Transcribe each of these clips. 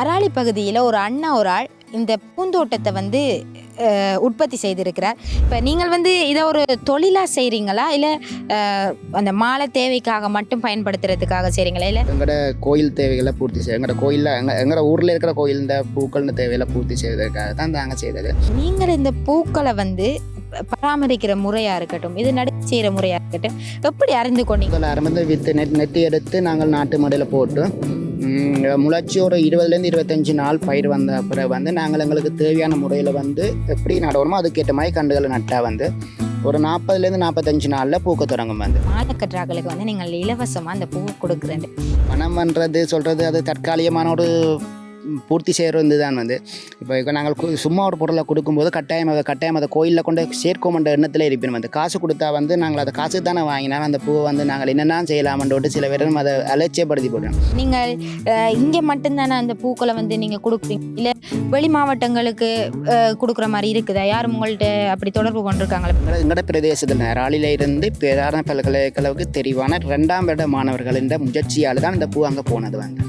அராளி பகுதியில் ஒரு அண்ணா ஒரு ஆள் இந்த பூந்தோட்டத்தை வந்து உற்பத்தி செய்திருக்கிறார். இப்போ நீங்கள் வந்து இதை ஒரு தொழிலாக செய்கிறீங்களா இல்லை அந்த மாலை தேவைக்காக மட்டும் பயன்படுத்துறதுக்காக செய்கிறீங்களா இல்லை எங்களோட கோயில் தேவைகளை பூர்த்தி செய்ய எங்களோட கோயிலில் எங்கள் எங்களோட ஊரில் இருக்கிற கோயில் இந்த பூக்கள்னு தேவைகளை பூர்த்தி செய்வதற்காக தான் நாங்கள் செய்தது நீங்கள் இந்த பூக்களை வந்து பராமரிக்கிற முறையாக இருக்கட்டும் இது நடு செய்கிற முறையாக இருக்கட்டும் எப்படி அறிந்து கொண்டீங்க? முதல்ல ஆரம்பத்தில் வித்து நெட் நெட்டி எடுத்து நாங்கள் நாட்டு மடையில் போட்டு ம், முளைச்சி ஒரு இருபதுலேருந்து இருபத்தஞ்சி நாள் பயிர் வந்த பிறகு வந்து நாங்கள் எங்களுக்கு தேவையான முறையில் வந்து எப்படி நடணுமோ அதுக்கேற்ற மாதிரி கண்டுகளை நட்டால் வந்து ஒரு நாற்பதுலேருந்து நாற்பத்தஞ்சு நாளில் பூக்க தொடங்கும் வந்து. மாலை கட்டுறாக்களுக்கு வந்து நீங்கள் இலவசமாக அந்த பூவை கொடுக்குறேன். பணம் பண்ணுறது சொல்கிறது அது தற்காலிகமான ஒரு பூர்த்தி செய்கிற வந்து. தான் வந்து இப்போ இப்போ நாங்கள் சும்மா ஒரு பொருளை கொடுக்கும்போது கட்டாயம் அதை கட்டாயம் அதை கோயிலில் கொண்டு சேர்க்கோமன்ற எண்ணத்தில் இருப்போம் வந்து. காசு கொடுத்தா வந்து நாங்கள் அதை காசு தானே வாங்கினாலும் அந்த பூவை வந்து நாங்கள் என்னென்ன செய்யலாமன்ட்டு சில பேரும் அதை அலட்சியப்படுத்தி போடுறோம் நீங்கள் இங்கே மட்டும்தானே அந்த பூக்களை வந்து நீங்கள் கொடுக்குறீங்க இல்லை வெளி மாவட்டங்களுக்கு கொடுக்குற மாதிரி இருக்குதா? யாரும் உங்கள்கிட்ட அப்படி தொடர்பு கொண்டிருக்காங்களா? எங்களோட பிரதேசத்தில் ராலியில் இருந்து பிரதான பல்கலைக்கழகத்துக்கு தெரிவான ரெண்டாம் இட மாணவர்களின் முயற்சியால் தான் இந்த பூ அங்கே போனது வந்து.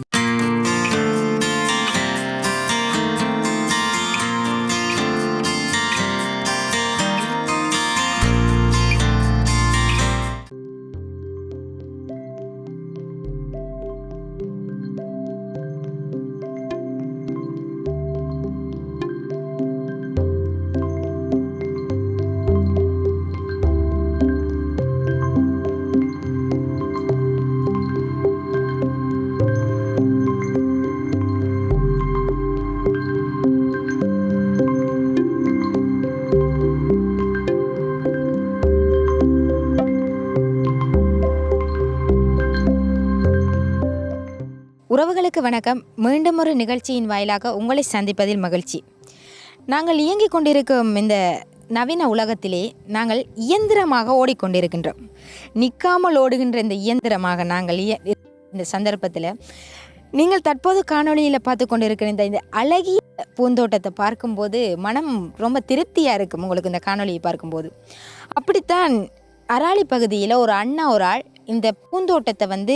உறவுகளுக்கு வணக்கம். மீண்டும் ஒரு நிகழ்ச்சியின் வாயிலாக உங்களை சந்திப்பதில் மகிழ்ச்சி. நாங்கள் இயங்கிக் கொண்டிருக்கும் இந்த நவீன உலகத்திலே நாங்கள் இயந்திரமாக ஓடிக்கொண்டிருக்கின்றோம். நிற்காமல் ஓடுகின்ற இந்த இயந்திரமாக நாங்கள் இய- இந்த சந்தர்ப்பத்தில் நீங்கள் தற்போது காணொளியில் பார்த்து கொண்டிருக்கிற இந்த இந்த அழகிய பூந்தோட்டத்தை பார்க்கும்போது மனம் ரொம்ப திருப்தியாக இருக்கும். உங்களுக்கு இந்த காணொளியை பார்க்கும்போது. அப்படித்தான் அராளி பகுதியில் ஒரு அண்ணா ஒரு ஆள் இந்த பூந்தோட்டத்தை வந்து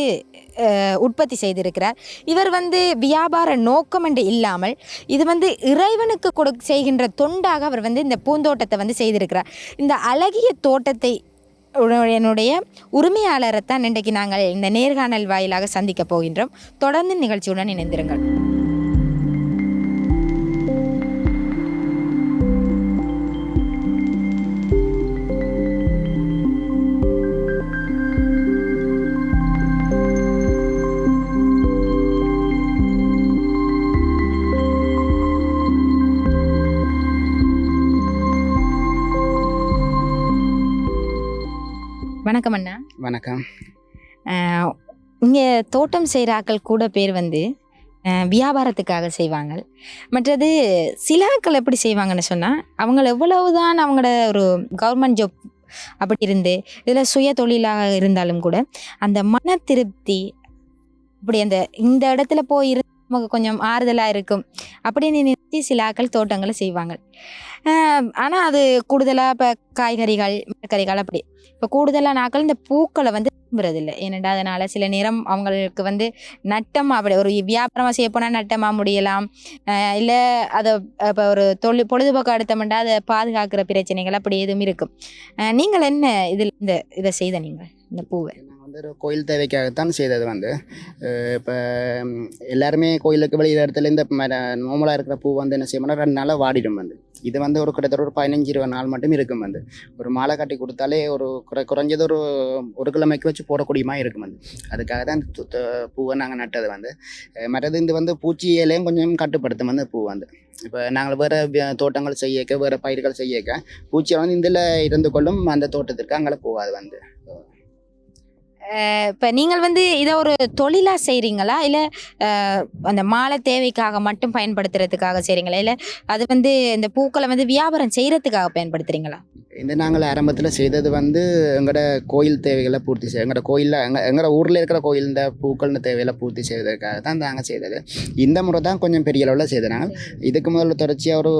உற்பத்தி செய்திருக்கிறார். இவர் வந்து வியாபார நோக்கம் என்று இல்லாமல் இது வந்து இறைவனுக்கு கொடு செய்கின்ற தொண்டாக அவர் வந்து இந்த பூந்தோட்டத்தை வந்து செய்திருக்கிறார். இந்த அழகிய தோட்டத்தை என்னுடைய உரிமையாளரை தான் இன்றைக்கு நாங்கள் இந்த நேர்காணல் வாயிலாக சந்திக்க போகின்றோம். தொடர்ந்து நிகழ்ச்சியுடன் இணைந்திருங்கள். வணக்கம் அண்ணா. வணக்கம். இங்கே தோட்டம் செய்கிற ஆட்கள் கூட பேர் வந்து வியாபாரத்துக்காக செய்வாங்க. மற்றது சில ஆட்கள் எப்படி செய்வாங்கன்னு சொன்னால் அவங்கள எவ்வளவுதான் அவங்களோட ஒரு கவர்மெண்ட் ஜாப் அப்படி இருந்து இதில் சுய தொழிலாக இருந்தாலும் கூட அந்த மன திருப்தி அப்படி அந்த இந்த இடத்துல போய் இருந்து நமக்கு கொஞ்சம் ஆறுதலாக இருக்கும் அப்படின்னு நிறுத்தி சில தோட்டங்களை செய்வாங்க. ஆனால் அது கூடுதலாக இப்போ காய்கறிகள் மரக்கறிகள் அப்படி. இப்போ கூடுதலாக நாட்கள் இந்த பூக்களை வந்து விரும்புறதில்லை. ஏனெண்டா அதனால் சில நேரம் அவங்களுக்கு வந்து நட்டம் அப்படி ஒரு வியாபாரமாக செய்ய போனால் நட்டமாக முடியலாம். இல்லை அதை இப்போ ஒரு தொழில் பொழுதுபோக்கு அடுத்தமெண்டா அதை பாதுகாக்கிற பிரச்சனைகள் அப்படி எதுவும் இருக்கும். நீங்கள் என்ன இதில் இந்த இதை செய்த நீங்கள் இந்த பூவை? வந்து ஒரு கோயில் தேவைக்காகத்தான் செய்தது வந்து. இப்போ எல்லாருமே கோயிலுக்கு வெளியில் இடத்துல இந்த நோமலாக இருக்கிற பூ வந்து என்ன செய்யணும்னா ரெண்டு நாளாக வாடிடும் வந்து. இது வந்து ஒரு கிட்டத்தட்ட ஒரு பதினஞ்சு இருபது நாள் மட்டும் இருக்கும் வந்து. ஒரு மாலை கட்டி கொடுத்தாலே ஒரு குறை குறைஞ்சது ஒரு ஒரு கிழமைக்கு வச்சு போடக்கூடியமா இருக்கும் வந்து. அதுக்காக தான் இந்த பூவை நாங்கள் நட்டது வந்து. மற்றது இந்த வந்து பூச்சியிலையும் கொஞ்சம் கட்டுப்படுத்தும் வந்து பூ வந்து. இப்போ நாங்கள் வேறு தோட்டங்கள் செய்யக்க வேறு பயிர்கள் செய்யக்க பூச்சியை வந்து இதில் இருந்து கொள்ளும் அந்த தோட்டத்திற்கு அங்கே போகாது வந்து. இப்போ நீங்கள் வந்து இதை ஒரு தொழிலாக செய்கிறீங்களா இல்லை அந்த மாலை தேவைக்காக மட்டும் பயன்படுத்துறதுக்காக செய்கிறீங்களா இல்லை அது வந்து இந்த பூக்களை வந்து வியாபாரம் செய்கிறதுக்காக பயன்படுத்துகிறீங்களா இந்த நாங்கள் ஆரம்பத்தில் செய்தது வந்து எங்களோட கோயில் தேவைகளை பூர்த்தி செய்ய எங்களோட கோயிலில் எங்கள் எங்களோட ஊரில் இருக்கிற கோயில் இந்த பூக்கள்னு தேவைகளை பூர்த்தி செய்வதற்காக தான் நாங்கள் செய்தது. இந்த முறை தான் கொஞ்சம் பெரிய அளவில் நாங்கள். இதுக்கு முதல்ல தொடர்ச்சியாக ஒரு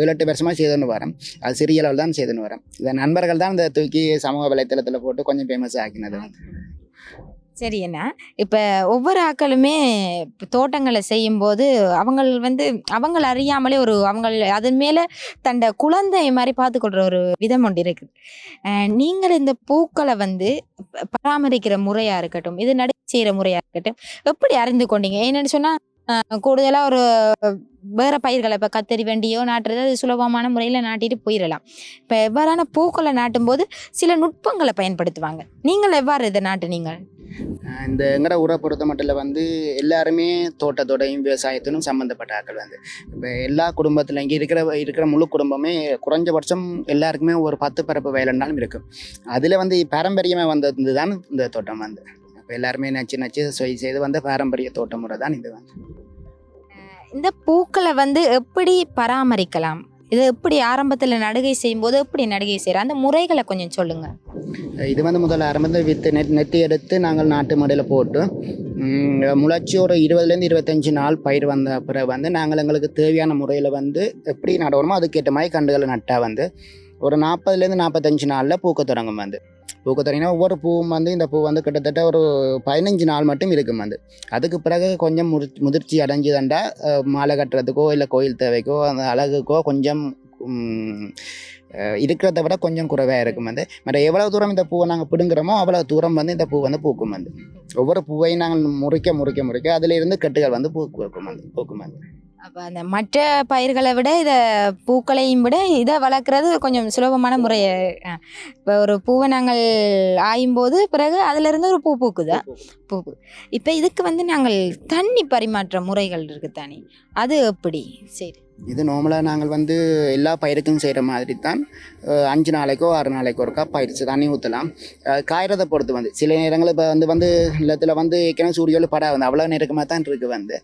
ஏழு எட்டு வருஷமாக செய்துன்னு வரோம். அது சிறிய அளவில் தான் செய்துன்னு வரோம். இந்த நண்பர்கள் தான் இந்த தூக்கி சமூக வலைத்தளத்தில் போட்டு கொஞ்சம் ஃபேமஸ் ஆக்கினது. சரி என்ன? இப்போ ஒவ்வொரு ஆக்களுமே தோட்டங்களை செய்யும்போது அவங்கள் வந்து அவங்கள அறியாமலே ஒரு அவங்கள் அதன் மேலே தண்ட குழந்தை மாதிரி பார்த்துக்கொள்கிற ஒரு விதம் ஒன்று இருக்குது. நீங்கள் இந்த பூக்களை வந்து ப- பராமரிக்கிற முறையாக இருக்கட்டும் இது நடு செய்கிற முறையாக இருக்கட்டும் எப்படி அறிந்து கொண்டீங்க? என்னென்னு சொன்னால் கூடுதலாக ஒரு வேறு பயிர்களை இப்போ கத்தரி வண்டியோ நாட்டுறது அது சுலபமான முறையில் நாட்டிட்டு போயிடலாம் இப்போ எவ்வாறான பூக்களை நாட்டும்போது சில நுட்பங்களை பயன்படுத்துவாங்க. நீங்கள் எவ்வாறு இதை நாட்டுனீங்கள் இந்த எங்கட ஊரை பொறுத்த மட்டும் வந்து எல்லாருமே தோட்டத்தோடையும் விவசாயத்திலும் சம்மந்தப்பட்ட ஆட்கள் வந்து. இப்போ எல்லா குடும்பத்தில் இங்கே இருக்கிற இருக்கிற முழு குடும்பமே குறைஞ்சபட்சம் எல்லாருக்குமே ஒரு பத்து பரப்பு வயலுன்னாலும் இருக்கும். அதில் வந்து பாரம்பரியமாக வந்தது தான் இந்த தோட்டம் வந்து. இப்போ எல்லாருமே நச்சு நச்சு சொய் செய்து வந்த பாரம்பரிய தோட்டம் முறை தான் இது வந்து. இந்த பூக்களை வந்து எப்படி பராமரிக்கலாம்? இது எப்படி ஆரம்பத்தில் நடுகை செய்யும்போது எப்படி நடுகை செய்கிற அந்த முறைகளை கொஞ்சம் சொல்லுங்க. இது வந்து முதல்ல ஆரம்பத்தில் வித்து நெட் நெட்டி எடுத்து நாங்கள் நாட்டு மடையில் போட்டு முளைச்சி ஒரு இருபதுலேருந்து இருபத்தஞ்சி நாள் பயிர் வந்த பிறகு வந்து நாங்கள் எங்களுக்கு தேவையான முறையில் வந்து எப்படி நடணுமோ அதுக்கேற்ற மாதிரி கண்டுகளை நட்டால் வந்து ஒரு நாற்பதுலேருந்து நாற்பத்தஞ்சு நாளில் பூக்க தொடங்கும் வந்து. பூக்க தொடங்கினா ஒவ்வொரு பூவும் வந்து இந்த பூ வந்து கிட்டத்தட்ட ஒரு பதினஞ்சு நாள் மட்டும் இருக்கும் வந்து. அதுக்கு பிறகு கொஞ்சம் முதி முதிர்ச்சி அடைஞ்சுதாண்டா மாலை கட்டுறதுக்கோ இல்லை கோயில் தேவைக்கோ அந்த அழகுக்கோ கொஞ்சம் இருக்கிறத விட கொஞ்சம் குறைவாக இருக்கும் வந்து. மற்ற எவ்வளோ தூரம் இந்த பூவை நாங்கள் பிடுங்குறோமோ அவ்வளோ தூரம் வந்து இந்த பூ வந்து பூக்கும் வந்து. ஒவ்வொரு பூவையும் நாங்கள் முறிக்க முறிக்க முறிக்க அதிலிருந்து கட்டுகள் வந்து பூ பூக்கும் வந்து பூக்கும் வந்து. அப்போ அந்த மற்ற பயிர்களை விட இதை பூக்களையும் விட இதை வளர்க்குறது கொஞ்சம் சுலபமான முறை இப்போ ஒரு பூவை நாங்கள் ஆயும்போது பிறகு அதிலிருந்து ஒரு பூ பூக்குது. பூ இப்போ இதுக்கு வந்து நாங்கள் தண்ணி பரிமாற்ற முறைகள் இருக்குது தானே. அது எப்படி? சரி. இது நார்மலாக நாங்கள் வந்து எல்லா பயிருக்கும் செய்கிற மாதிரி தான் அஞ்சு நாளைக்கோ ஆறு நாளைக்கோ ஒருக்கா பயிற்சி தண்ணி ஊற்றலாம் காயறதை பொறுத்து வந்து சில நேரங்கள் இப்போ வந்து வந்து நிலத்தில் வந்து ஏற்கனவே சூரியோவில் படா வந்து அவ்வளோ நெருக்கமாக தான் இருக்குது வந்து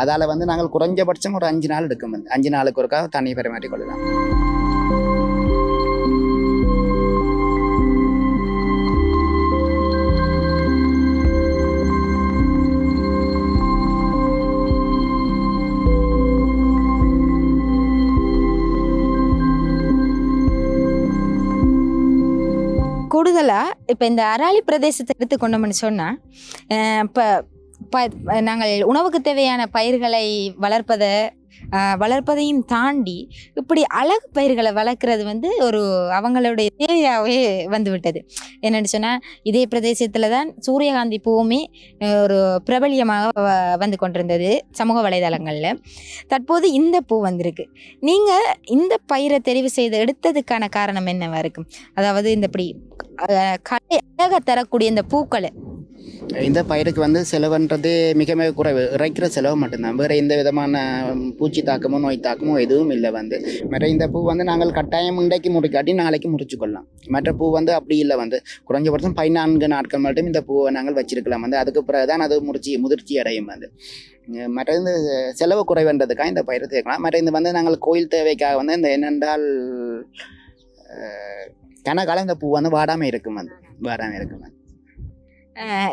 அதால் வந்து நாங்கள் குறைஞ்சபட்சம் ஒரு அஞ்சு நாள் எடுக்கும் வந்து. அஞ்சு நாளுக்கு ஒருக்கா தண்ணி பரிமாற்றிக் கூடுதலாக இப்போ இந்த அராலி பிரதேசத்தை எடுத்துக்கொண்டோம்னு சொன்னால் இப்போ ப நாங்கள் உணவுக்கு தேவையான பயிர்களை வளர்ப்பதை வளர்ப்பதையும் தாண்டி இப்படி அழகு பயிர்களை வளர்க்குறது வந்து ஒரு அவங்களுடைய தேவையாகவே வந்து விட்டது என்னென்னு சொன்னால் இதே பிரதேசத்தில் தான் சூரியகாந்தி பூவுமே ஒரு பிரபல்யமாக வ- வந்து கொண்டிருந்தது சமூக வலைதளங்களில். தற்போது இந்த பூ வந்திருக்கு. நீங்கள் இந்த பயிரை தெரிவு செய்து எடுத்ததுக்கான காரணம் என்னவா இருக்கும்? அதாவது இந்த இப்படி அஹ், கலை அழக தரக்கூடிய இந்த பூக்களை இந்த பயிருக்கு வந்து செலவுன்றது மிக மிக குறைவு. இறைக்கிற செலவு மட்டும்தான். வேறு எந்த விதமான பூச்சி தாக்கமோ நோய் தாக்கமோ எதுவும் இல்லை வந்து. மற்ற இந்த பூ வந்து நாங்கள் கட்டாயம் இன்றைக்கு முடிக்காட்டி நாளைக்கு முறிச்சு கொள்ளலாம் மற்ற பூ வந்து அப்படி இல்லை வந்து. குறைஞ்சபட்சம் பதினான்கு நாட்கள் மட்டும் இந்த பூவை நாங்கள் வச்சிருக்கலாம் வந்து. அதுக்கு பிறகு தான் அது முறிச்சி முதிர்ச்சி அடையும் வந்து. மற்றது மற்ற இந்த செலவு குறைவுன்றதுக்காக இந்த பயிரை சேர்க்கலாம். மற்ற இந்த வந்து நாங்கள் கோயில் தேவைக்காக வந்து இந்த என்னென்றால் கனகாலம் இந்த பூ வந்து வாடாமல் இருக்கும் வந்து. வாடாமல் இருக்கும் வந்து.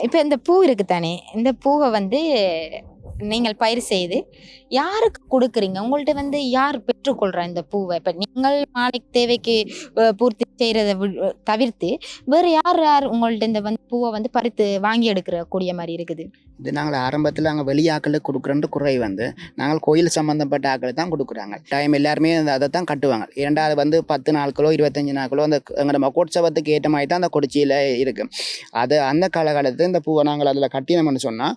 இப்போ இந்த பூ இருக்கு தானே இந்த பூவை வந்து நீங்கள் பயிர் செய்து யாருக்கு கொடுக்குறீங்க? உங்கள்ட்ட வந்து யார் பெற்றுக்கொள்றா இந்த பூவை? இப்போ நீங்கள் மாலை தேவைக்கு பூர்த்தி செய்கிறத தவிர்த்து வேறு யார் யார் உங்கள்ட்ட இந்த வந்து பூவை வந்து பறித்து வாங்கி எடுக்கிற கூடிய மாதிரி இருக்குது? இது நாங்கள் ஆரம்பத்தில் நாங்கள் வெளியாக்களுக்கு கொடுக்குறோன்ற குறை வந்து நாங்கள் கோயில் சம்மந்தப்பட்ட ஆக்களை தான் கொடுக்குறாங்க. டைம் எல்லாருமே அந்த- அதை தான் கட்டுவாங்க. இரண்டாவது வந்து பத்து நாட்களோ இருபத்தஞ்சி நாட்களோ அந்த எங்களோட மகோத்சவத்துக்கு ஏற்ற மாதிரி தான் அந்த கொடிச்சியில் இருக்குது அது அந்த காலகட்டத்தில் இந்த பூவை நாங்கள் அதில் கட்டினோம்னு சொன்னால்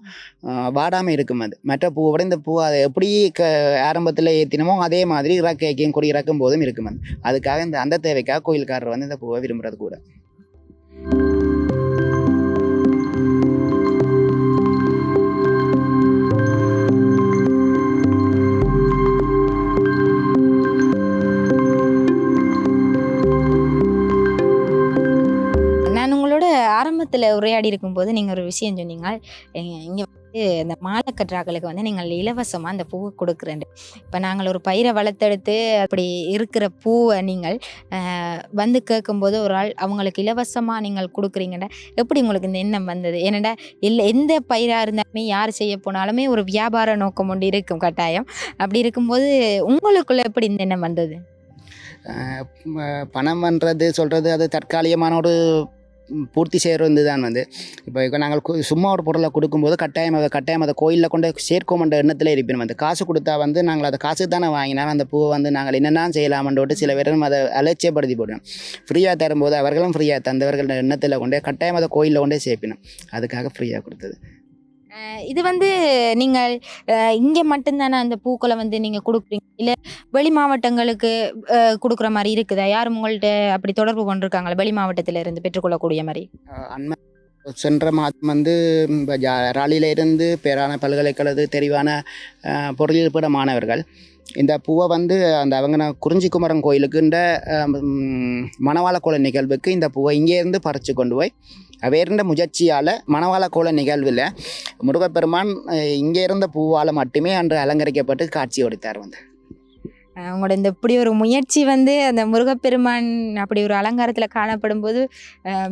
வாடாமல் இருக்கும் அது. மற்ற பூவை விட இந்த பூ அதை எப்படி க ஆரம்பத்தில் ஏற்றினமோ அதே மாதிரி இறக்கைக்கும் கொடி இறக்கும் போதும் இருக்கும் அது. அதுக்காக இந்த அந்த தேவைக்காக கோயில்காரர் வந்து இந்த பூவை விரும்புறது கூட. ஆரம்பத்தில் உரையாடி இருக்கும்போது நீங்கள் ஒரு விஷயம் சொன்னீங்க. இங்கே வந்து இந்த மாலை கற்றாக்களுக்கு வந்து நீங்கள் இலவசமாக அந்த பூவை கொடுக்குறேன். இப்போ நாங்கள் ஒரு பயிரை வளர்த்தெடுத்து அப்படி இருக்கிற பூவை நீங்கள் வந்து கேட்கும்போது ஒரு ஆள் அவங்களுக்கு இலவசமாக நீங்கள் கொடுக்குறீங்கடா எப்படி உங்களுக்கு இந்த எண்ணம் வந்தது? என்னடா இல்லை எந்த பயிராக இருந்தாலுமே யார் செய்ய போனாலுமே ஒரு வியாபார நோக்கம் ஒன்று இருக்கும் கட்டாயம். அப்படி இருக்கும்போது உங்களுக்குள்ள எப்படி இந்த எண்ணம் வந்தது? பணம் பண்ணுறது பணம்ன்றது சொல்கிறது அது தற்காலிகமான ஒரு பூர்த்தி செய்கிறது தான் வந்து. இப்போ இப்போ நாங்கள் சும்மா ஒரு பொருளை கொடுக்கும்போது கட்டாயம் அதை கட்டாயம் அதை கோயிலில் கொண்டு சேர்க்கோமன்ற எண்ணத்தில் இருப்பினும் வந்து காசு கொடுத்தா வந்து நாங்கள் அதை காசுக்கு தானே வாங்கினாலும் அந்த பூவை வந்து நாங்கள் என்னென்ன செய்யலாமன்ட்டு சில பேரும் அதை அலட்சியப்படுத்தி போடணும் ஃப்ரீயாக தரும்போது அவர்களும் ஃப்ரீயாக தந்தவர்கள் எண்ணத்தில் கொண்டே கட்டாயம் அதை கோயிலில் கொண்டே சேர்ப்பினோம். அதுக்காக ஃப்ரீயாக கொடுத்தது. இது வந்து நீங்கள் இங்கே மட்டும்தானே அந்த பூக்களை வந்து நீங்கள் கொடுக்குறீங்க? இல்லை வெளி மாவட்டங்களுக்கு கொடுக்குற மாதிரி இருக்குதா? யாரும் உங்கள்கிட்ட அப்படி தொடர்பு கொண்டிருக்காங்களா? வெளி மாவட்டத்தில் இருந்து பெற்றுக்கொள்ளக்கூடிய மாதிரி. அண்மை சென்ற மாதம் வந்து ராலியிலிருந்து இருந்து பேரான பல்கலைக்கழக தெரிவான பொருளியல் மாணவர்கள் இந்த பூவை வந்து அந்த அவங்க நான் குறிஞ்சிக்குமரன் கோயிலுக்குன்ற மணவாளக்கோல மணவாள கோல நிகழ்வுக்கு இந்த பூவை இங்கேருந்து பறித்து கொண்டு போய் வேறுண்ட முயற்சியால் மணவாள கோல நிகழ்வில் முருகப்பெருமான் இங்கே இருந்த பூவால் மட்டுமே அன்று அலங்கரிக்கப்பட்டு காட்சி கொடுத்தார் வந்து. உங்களோட இந்த இப்படி ஒரு முயற்சி வந்து அந்த முருகப்பெருமான் அப்படி ஒரு அலங்காரத்தில் காணப்படும் போது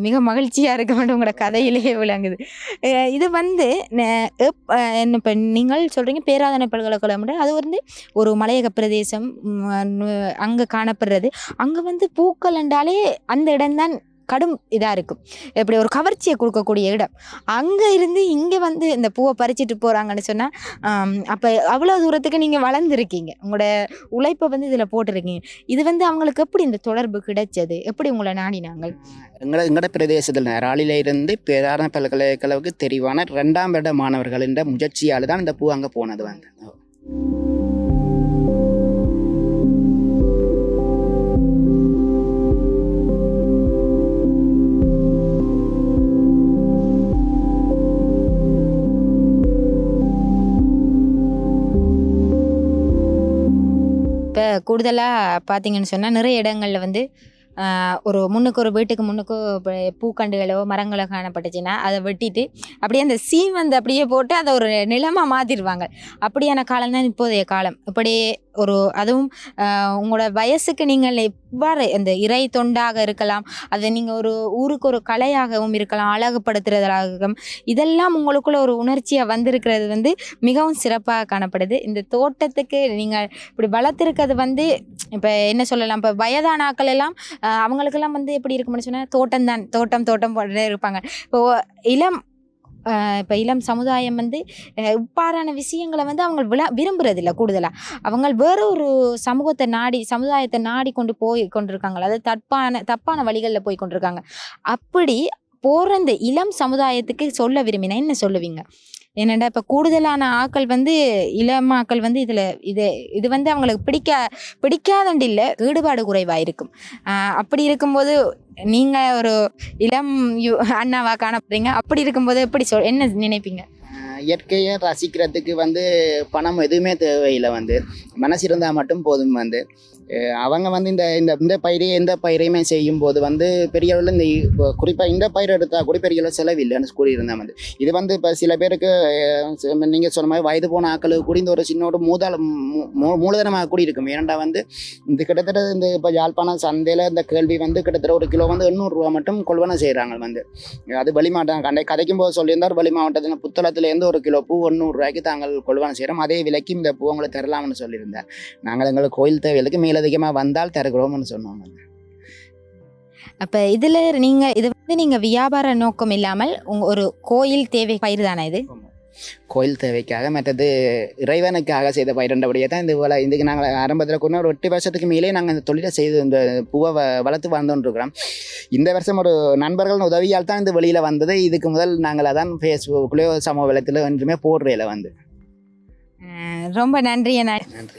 மிக மகிழ்ச்சியாக இருக்க வேண்டும் உங்களோட கதையிலேயே விளங்குது. இது வந்து என்ன இப்போ நீங்கள் சொல்கிறீங்க பேராதனை பல்கலைக்கழகம் அது வந்து ஒரு மலையக பிரதேசம் அங்கே காணப்படுறது. அங்கே வந்து பூக்கள் என்றாலே அந்த இடம்தான் கடும் இதாக இருக்கும் இப்படி ஒரு கவர்ச்சியை கொடுக்கக்கூடிய இடம். அங்கே இருந்து இங்கே வந்து இந்த பூவை பறிச்சிட்டு போகிறாங்கன்னு சொன்னால் அப்போ அவ்வளோ தூரத்துக்கு நீங்கள் வளர்ந்துருக்கீங்க. உங்களோட உழைப்பை வந்து இதில் போட்டிருக்கீங்க. இது வந்து அவங்களுக்கு எப்படி இந்த தொடர்பு கிடைச்சது? எப்படி உங்களை நாடினாங்க? எங்களோட எங்களோட பிரதேசத்தில் ராலியில இருந்து பேரான பல்கலைக்கழகத்துக்கு தெரிவான ரெண்டாம் வருட என்ற முயற்சியால் தான் இந்த பூ அங்கே போனது வந்து கூடுதலாக பார்த்தீங்கன்னு சொன்னால் நிறைய இடங்களில் வந்து ஒரு முன்னுக்கு ஒரு வீட்டுக்கு முன்னுக்கு இப்போ பூக்கண்டுகளோ மரங்களோ காணப்பட்டுச்சுன்னா அதை வெட்டிட்டு அப்படியே அந்த சீம் வந்து அப்படியே போட்டு அதை ஒரு நிலமாக மாற்றிடுவாங்க அப்படியான காலம் தான் இப்போதைய காலம். இப்படியே ஒரு அதுவும் உங்களோட வயசுக்கு நீங்கள் எவ்வாறு அந்த இறை தொண்டாக இருக்கலாம் அதை நீங்கள் ஒரு ஊருக்கு ஒரு கலையாகவும் இருக்கலாம் அழகுபடுத்துறதாகவும் இதெல்லாம் உங்களுக்குள்ள ஒரு உணர்ச்சியாக வந்திருக்கிறது வந்து மிகவும் சிறப்பாக காணப்படுது. இந்த தோட்டத்துக்கு நீங்கள் இப்படி வளர்த்துருக்கிறது வந்து இப்போ என்ன சொல்லலாம் இப்போ வயதான ஆட்கள் எல்லாம் அவங்களுக்கெல்லாம் வந்து எப்படி இருக்கும்னு சொன்னால் தோட்டம் தான் தோட்டம் தோட்டம் போட்டுட்டே இருப்பாங்க. இப்போ இளம் இப்போ இளம் சமுதாயம் வந்து இப்பாறான விஷயங்களை வந்து அவங்க விழா விரும்புறதில்ல கூடுதலாக அவங்க வேற ஒரு சமூகத்தை நாடி சமுதாயத்தை நாடி கொண்டு போய் கொண்டிருக்காங்க. அதாவது தப்பான தப்பான வழிகளில் போய் கொண்டிருக்காங்க. அப்படி போகிற இந்த இளம் சமுதாயத்துக்கு சொல்ல விரும்பினா என்ன சொல்லுவீங்க? என்னடா இப்போ கூடுதலான ஆக்கள் வந்து இளம் ஆக்கள் வந்து இதில் இது இது வந்து அவங்களுக்கு பிடிக்க பிடிக்காதண்டு இல்லை ஈடுபாடு குறைவாக இருக்கும் அப்படி இருக்கும்போது நீங்கள் ஒரு இளம் யு அண்ணாவா காணப்படுறீங்க. அப்படி இருக்கும்போது எப்படி சொல் என்ன நினைப்பீங்க? இயற்கையை ரசிக்கிறதுக்கு வந்து பணம் எதுவுமே தேவையில்லை வந்து. மனசு இருந்தால் மட்டும் போதும் வந்து. அவங்க வந்து இந்த இந்த இந்த பயிரை எந்த பயிரையுமே செய்யும் போது வந்து பெரிய அளவில் இந்த குறிப்பாக இந்த பயிர் எடுத்தால் கூட பெரிய அளவு செலவில்லைன்னு கூறியிருந்தேன் வந்து. இது வந்து இப்போ சில பேருக்கு நீங்கள் சொன்ன மாதிரி வயது போன ஆக்களுக்கு கூட இந்த ஒரு சின்னோட மூதாள மூ- மூலதனமாக கூட இருக்கும். ஏனண்டா வந்து இந்த கிட்டத்தட்ட இந்த இப்போ யாழ்ப்பாணம் சந்தையில் இந்த கேள்வி வந்து கிட்டத்தட்ட ஒரு கிலோ வந்து எண்ணூறுரூவா மட்டும் கொள்வனை செய்கிறாங்க வந்து. அது வெளி மாவட்டம் கண்டை கதைக்கும் போது சொல்லியிருந்தார் வெளி மாவட்டத்தில் புத்தளத்துலேருந்து ஒரு கிலோ பூ ரூபாய்க்கு தாங்கள் கொள்வனை செய்கிறோம் அதே விலைக்கு இந்த பூ உங்களுக்கு தரலாம்னு சொல்லியிருந்தார். நாங்கள் எங்களுக்கு கோயில் தேவைகளுக்கு மேலதிகமாக வந்தால் தருகிறோம்னு சொன்னோம் அப்போ இதில் நீங்கள் இது வந்து நீங்கள் வியாபார நோக்கம் இல்லாமல் உங்கள் ஒரு கோயில் தேவை பயிர் தானே இது? கோயில் தேவைக்காக மற்றது இறைவனுக்காக செய்த பயிரண்டபடியே தான் இந்த வேலை இதுக்கு நாங்கள் ஆரம்பத்தில் கூட ஒரு எட்டு வருஷத்துக்கு மேலே நாங்கள் இந்த தொழிலை செய்து இந்த பூவை வ வளர்த்து வாழ்ந்துட்டுருக்கிறோம் இந்த வருஷம் ஒரு நண்பர்கள் உதவியால் தான் இந்த வெளியில் வந்தது. இதுக்கு முதல் நாங்கள் அதான் ஃபேஸ்புக்லேயோ சமூக வலைத்தில் ஒன்றுமே போடுறையில் வந்து. ரொம்ப நன்றி நன்றி.